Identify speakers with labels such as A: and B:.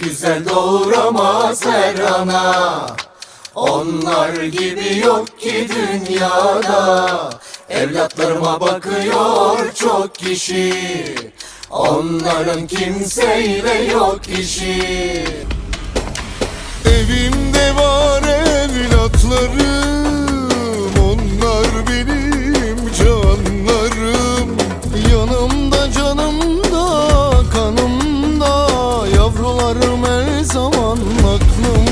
A: güzel doğuramaz her ana. Onlar gibi yok ki dünyada. Evlatlarıma bakıyor çok kişi. Onların kimseyle yok işi.
B: Evimde var evlatlarım. Onlar benim canlarım. Yanımda canım Yaşarım her zaman aklım